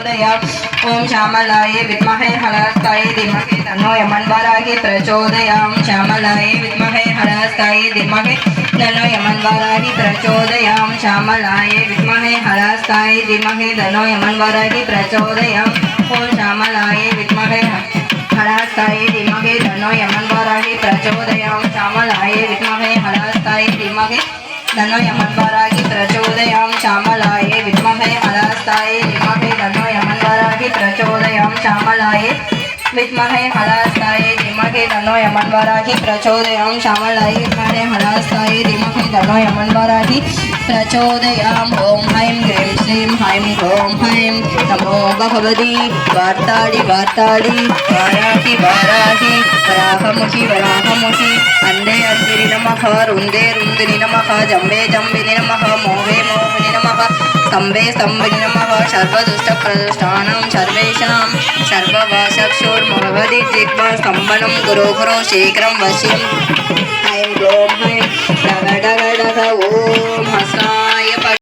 ॐ श्यामलाय विद्महे हलस्ताय धीमहि तन्नो यमन्वाराहि प्रचोदयां श्यामलाय विद्महे धीमहि तन्नो यमन्वाराहि प्रचोदयां श्यामलाय विद्महे धीमहि तन्नो यमन्वाराहि प्रचोदयां ॐ श्यामलाय विद्महे धीमहि तन्नो यमन्वाराहि प्रचोदयां श्यामलाय विद्महे धीमहि तन्नो यमन्वाराहि प्रचोदयां श्यामलाय श्यामलाय। विद्महे हलस्ताय, धीमहि तन्नो यमन्वाराहि प्रचोदयां श्यामलाय, विद्महे हलस्ताय, धीमहि तन्नो यमन्वाराहि प्रचोदयां ॐ ऐं ह्रीं श्रीं ऐं ह्रौं ऐं नमो भगवती, वार्ताडि वार्ताडि, वाराहि वाराहि। वराहमुखि वराहमुखि अन्धे अन्धिनि नमः, रुन्दे रुन्दिनि नमः, जम्बे जम्बिनि नमः, मोहे मोहिनि नमः। स्तम्भे स्तम्भिनि नमः सर्वदुष्टप्रदुष्टानां सर्वेषां सर्ववाचक्षुर्भवति जिह्वा स्तम्भनं गुरो गुरो शीघ्रं वशीम् ऐं ग्लों ऐं डग डग डग ॐ